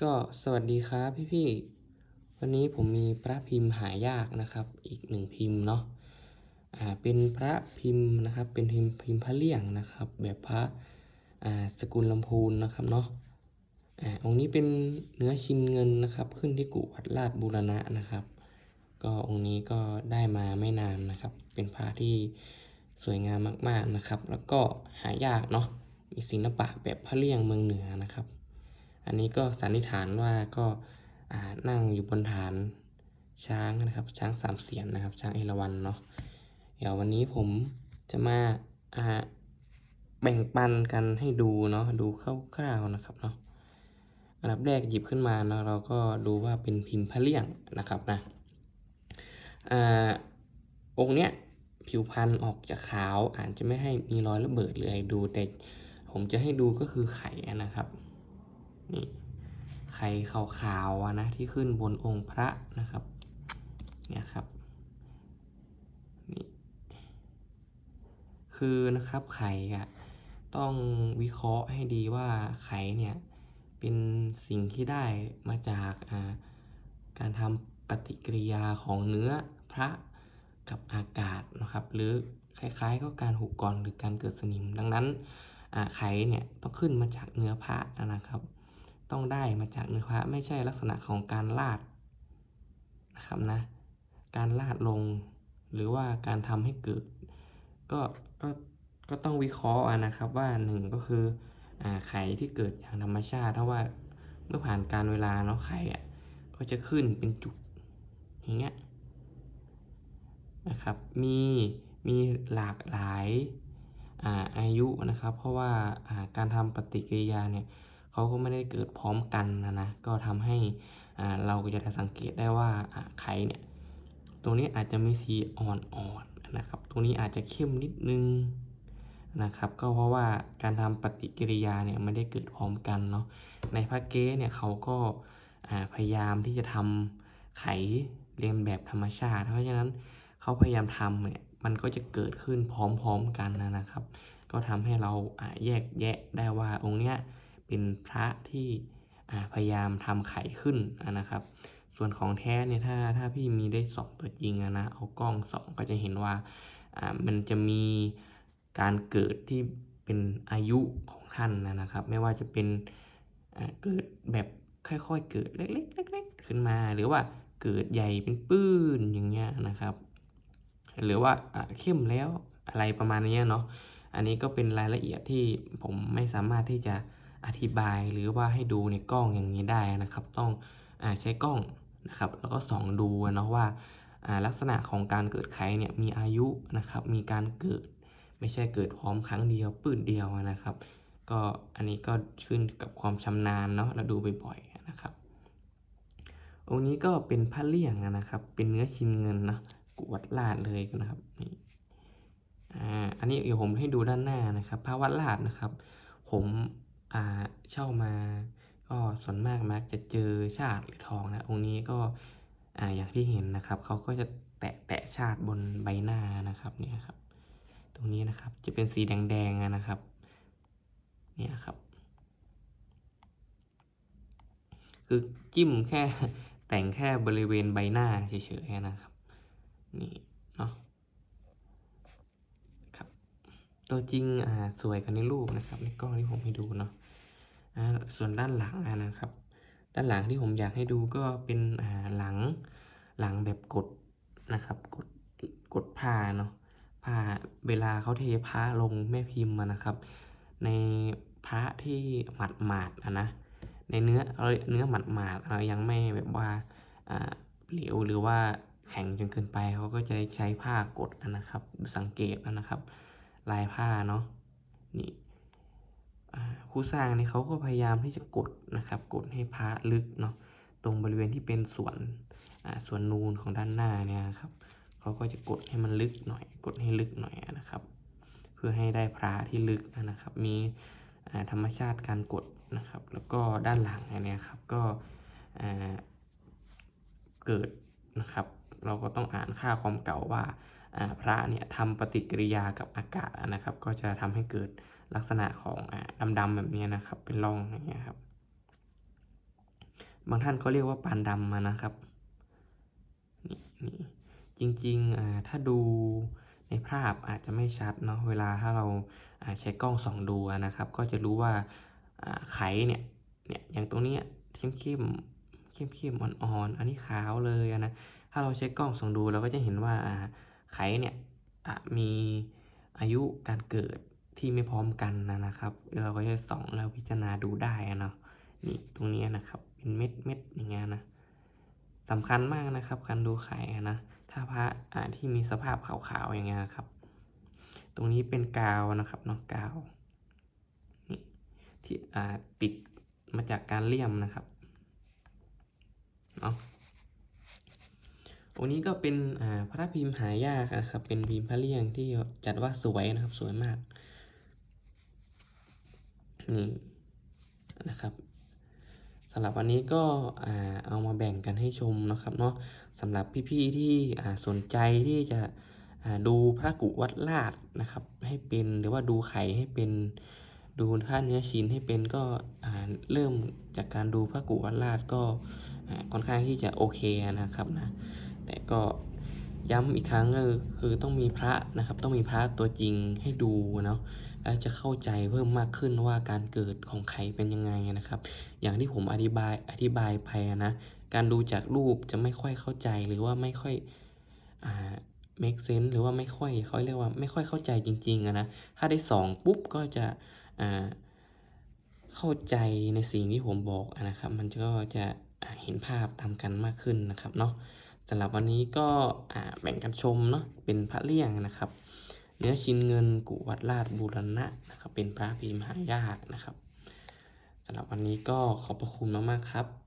ก็สวัสดีครับพี่ๆวันนี้ผมมีพระพิมพ์หายากนะครับ อีกหนึ่งพิมพ์เนาะอ่าเป็นพระพิมพ์นะครับ เป็นพิมพ์พิมพ์พระเลี่ยงนะครับ แบบพระอ่าสกุลลำพูนนะครับเนาะอ่าองค์นี้เป็นเนื้อชินเงินนะครับ ขึ้นที่กุวัดลาดบูรณะนะครับ ก็องค์นี้ก็ได้มาไม่นานนะครับ เป็นพระที่สวยงามมากๆนะครับ แล้วก็หายากเนาะมีศิลปะแบบพระเลี่ยงเมืองเหนือนะครับ อันนี้ก็สันนิษฐานว่าก็นั่งอยู่บนฐานช้างนะครับ ช้างสามเสียนนะครับ ช้างเอราวัณเนาะเดี๋ยววันนี้ผมจะมาแบ่งปันกันให้ดูเนาะดูคร่าวๆนะครับเนาะอันดับแรกหยิบขึ้นมาเนาะเราก็ดูว่าเป็นพิมพ์พระเลี่ยงนะครับนะอองค์เนี้ยผิวพรรณออกจะขาวอาจจะไม่ให้มีรอยระเบิดหรืออะไรดูแต่ผมจะให้ดูก็คือไข่นะครับ นี่ไข่ขาวๆนะที่ขึ้นบนองค์พระนะครับเนี่ยครับนี่คือนะครับไข่อะต้องวิเคราะห์ให้ดีว่าไข่เนี่ยเป็นสิ่งที่ได้มาจากการทำปฏิกิริยาของเนื้อพระกับอากาศนะครับ หรือคล้ายๆ ก็การหุกก่อนหรือการเกิดสนิม ดังนั้นไข่เนี่ยต้องขึ้นมาจากเนื้อพระนะครับ ต้องได้มาจากเนื้อพระไม่ใช่ลักษณะของการลาดนะครับนะ การลาดลงหรือว่าการทำให้เกิด ก็ก็ก็ต้องวิเคราะห์นะครับว่าหนึ่งก็คืออไข่ที่เกิดอย่างธรรมชาติเพราะว่าเมื่อผ่านการเวลาเนาะไข่อะก็จะขึ้นเป็นจุดอย่างเงี้ยนะครับ มีมีหลากหลายอาอายุนะครับ เพราะว่าการทำปฏิกิริยาเนี่ย เขาก็ไม่ได้เกิดพร้อมกันนะนะก็ทำให้เราก็จะสังเกตได้ว่าไข่เนี่ยตรงนี้อาจจะมีสีอ่อนๆนะครับตรงนี้อาจจะเข้มนิดนึงนะครับ ก็เพราะว่าการทำปฏิกิริยาเนี่ยไม่ได้เกิดพร้อมกันเนาะในพระเก้เนี่ยเขาก็พยายามที่จะทำไขเรียนแบบธรรมชาติ เพราะฉะนั้นเขาพยายามทำเนี่ยมันก็จะเกิดขึ้นพร้อมๆกันนะครับ ก็ทำให้เราแยกแยะได้ว่าองค์เนี้ย เป็นพระที่พยายามทำไข่ขึ้นนะครับ ส่วนของแท้เนี่ยถ้าถ้าพี่มีได้สองตัวจริงนะเอากล้องสองก็จะเห็นว่ามันจะมีการเกิดที่เป็นอายุของท่านนะครับ ไม่ว่าจะเป็นเกิดแบบค่อยๆ เกิดเล็กๆเล็กๆขึ้นมา หรือว่าเกิดใหญ่เป็นปื้นอย่างเงี้ยนะครับ หรือว่าเข้มแล้วอะไรประมาณนี้เนาะอันนี้ก็เป็นรายละเอียดที่ผมไม่สามารถที่จะ อธิบายหรือว่าให้ดูในกล้องอย่างนี้ได้นะครับ ต้องอใช้กล้องนะครับ แล้วก็ส่องดูนะว่าลักษณะของการเกิดไข่เนี่ยมีอายุนะครับ มีการเกิดไม่ใช่เกิดพร้อมครั้งเดียวปื้นเดียวนะครับ ก็อันนี้ก็ขึ้นกับความชำนาญเนาะเราดูบ่อยๆนะครับองค์นี้ก็เป็นผ้าเลี่ยงนะครับ เป็นเนื้อชินเงินนะกวดลาดเลยนะครับนี่อ่าอันนี้เดี๋ยวผมให้ดูด้านหน้านะครับผ้าวัดลาดนะครับ ผม เช่ามา ก็ส่วนมากมักจะเจอชาติหรือทองนะ องค์นี้ก็อ่าอย่างที่เห็นนะครับ เขาก็จะแตะแตะชาติบนใบหน้านะครับเนี่ยครับ ตรงนี้นะครับจะเป็นสีแดงๆนะครับ เนี่ยครับ คือจิ้มแค่แต่งแค่บริเวณใบหน้าเฉยๆนะครับ นี่เนาะครับ ตัวจริงอ่าสวยกันในรูปนะครับ ในกล้องที่ผมให้ดูเนาะอ่าส่วนด้านหลังนะครับ ด้านหลังที่ผมอยากให้ดูก็เป็นอ่าหลังหลังแบบกดนะครับ กดกดผ้าเนาะผ้าเวลาเขาเทผ้าลงแม่พิมพ์มานะครับ ในพระที่หมัดหมาดนะในเนื้อเนื้อหมัดหมาดยังไม่แบบว่าเหลวหรือว่าแข็งจนเกินไปเขาก็จะใช้ผ้ากดนะครับ สังเกตนะครับ ลายผ้าเนาะนี่ผู้สร้างนี่เขาก็พยายามที่จะกดนะครับ กดให้พระลึกเนาะตรงบริเวณที่เป็นส่วนส่วนนูนของด้านหน้าเนี่ยครับเขาก็จะกดให้มันลึกหน่อย กดให้ลึกหน่อยนะครับ เพื่อให้ได้พระที่ลึกนะครับ มีธรรมชาติการกดนะครับ แล้วก็ด้านหลังเนี่ยครับก็เกิดนะครับ เราก็ต้องอ่านค่าความเก่าว่า พระเนี่ยทำปฏิกิริยากับอากาศนะครับ ก็จะทำให้เกิดลักษณะของดำๆแบบนี้นะครับ เป็นร่องอย่างเงี้ยครับ บางท่านก็เรียกว่าปานดำมานะครับนี่นี่จริงๆถ้าดูในภาพอาจจะไม่ชัดเนาะเวลาถ้าเราใช้กล้องส่องดูนะครับ ก็จะรู้ว่าไขเนี่ยเนี่ยอย่างตรงนี้เข้มเข้มเข้มเข้มๆอ่อนๆอันนี้ขาวเลยนะถ้าเราใช้กล้องส่องดูเราก็จะเห็นว่า ไขเนี่ยมีอายุการเกิดที่ไม่พร้อมกันนะนะครับเราก็จะส่องแล้วพิจารณาดูได้เนาะนี่ตรงนี้นะครับ เป็นเม็ดเม็ดอย่างเงี้ยนะสำคัญมากนะครับการดูไข่นะถ้าพระที่มีสภาพขาวๆอย่างเงี้ยครับ ตรงนี้เป็นกาวนะครับเนาะกาวนี่ที่ติดมาจากการเลี่ยมนะครับเนาะ องค์นี้ก็เป็นพระพิมพ์หายากนะครับ เป็นพิมพ์พระเลี่ยงที่จัดว่าสวยนะครับ สวยมาก นี่นะครับสำหรับวันนี้ก็เอามาแบ่งกันให้ชมนะครับเนาะสำหรับพี่ๆที่สนใจที่จะดูพระกุวัดลาดนะครับ ให้เป็นหรือว่าดูไข่ให้เป็นดูค่าเนื้อชิ้นให้เป็นก็เริ่มจากการดูพระกุวัดลาดก็ค่อนข้างที่จะโอเคนะครับนะ แต่ก็ย้ำอีกครั้งก็คือต้องมีพระนะครับ ต้องมีพระตัวจริงให้ดูเนาะแล้วจะเข้าใจเพิ่มมากขึ้นว่าการเกิดของไข่เป็นยังไงนะครับ อย่างที่ผมอธิบายอธิบายไปนะการดูจากรูปจะไม่ค่อยเข้าใจหรือว่าไม่ค่อยอ่า make sense หรือว่าไม่ค่อยเขาเรียกว่าไม่ค่อยเข้าใจจริงๆอะนะถ้าได้ส่องปุ๊บก็จะอ่าเข้าใจในสิ่งที่ผมบอกนะครับ มันก็จะเห็นภาพตามกันมากขึ้นนะครับเนาะ สำหรับวันนี้ก็แบ่งกันชมเนาะเป็นพระเลี่ยงนะครับ เนื้อชิ้นเงินกุวัดราชบูรณะนะครับ เป็นพระพิมพ์หายากนะครับสำหรับวันนี้ก็ขอบพระคุณมากๆครับ